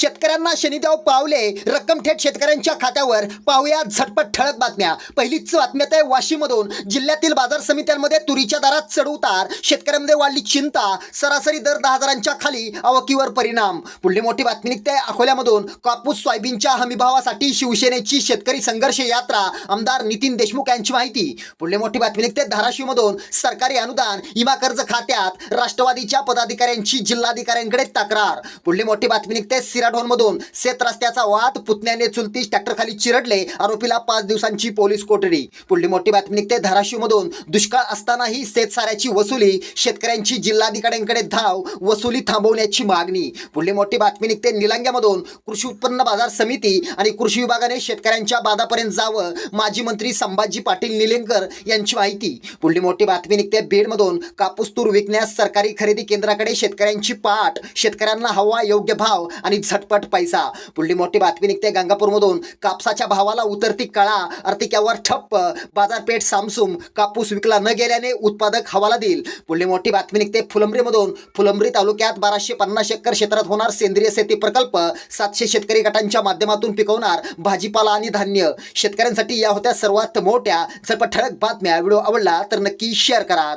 शेतकऱ्यांना शनिदेव पावले रक्कम थेट शेतकऱ्यांच्या खात्यावर. पाहूया झटपट ठळक बातम्या. पहिलीच बातम्या आहे वाशीमधून. जिल्ह्यातील बाजार समित्यांमध्ये तुरीच्या दरात चढउतार शेतकऱ्यांमध्ये वाढली चिंता. सरासरी दर दहा हजारांच्या खाली आवकीवर परिणाम. पुढली मोठी बातमी निघते अकोल्यामधून. कापूस सोयाबीनच्या हमीभावासाठी शिवसेनेची शेतकरी संघर्ष यात्रा. आमदार नितीन देशमुख यांची माहिती. पुढली मोठी बातमी निघते धाराशिवमधून. सरकारी अनुदान विमा कर्ज खात्यात. राष्ट्रवादीच्या पदाधिकाऱ्यांची जिल्हाधिकाऱ्यांकडे तक्रार. पुढली मोठी बातमी निघते सिरा सिराढोनमधून शेत रस्त्याचा वाद पुतण्याने चुलतीस ट्रॅक्टर खाली चिरडले आरोपीला पाच दिवसांची पोलीस कोठडी. पुढली मोठी बातमी निघते धाराशिवमधून. दुष्काळ असतानाही शेतसाऱ्याची वसुली शेतकऱ्यांची जिल्हाधिकाऱ्यांकडे धाव वसुली थांबवण्याची मागणी. पुढली मोठी बातमी निघते निलंग्यामधून. कृषी उत्पन्न बाजार समिती आणि कृषी विभागाने शेतकऱ्यांच्या बादापर्यंत जावं माजी मंत्री संभाजी पाटील निलेंकर यांची माहिती. पुढली मोठी बातमी निघते बीडमधून. कापूस तूर विकण्यास सरकारी खरेदी केंद्राकडे शेतकऱ्यांची पाठ. शेतकऱ्यांना हवा योग्य भाव आणि झटपट पैसा. पुढली मोठी बातमी निघते गंगापूरमधून. कापसाच्या भावाला उतरती कळा. आर्थिकावर ठप्प. बाजारपेठ सामसूम. कापूस विकला न गेल्याने उत्पादक हवाला देईल. पुढली मोठी बातमी निघते फुलंब्रीमधून. फुलंब्री तालुक्यात बाराशे पन्नास एकर क्षेत्रात होणार सेंद्रिय शेती प्रकल्प. सातशे शेतकरी गटांच्या माध्यमातून पिकवणार भाजीपाला आणि धान्य. शेतकऱ्यांसाठी या होत्या सर्वात मोठ्या झटपट ठळक बातम्या. व्हिडिओ आवडला तर नक्की शेअर करा.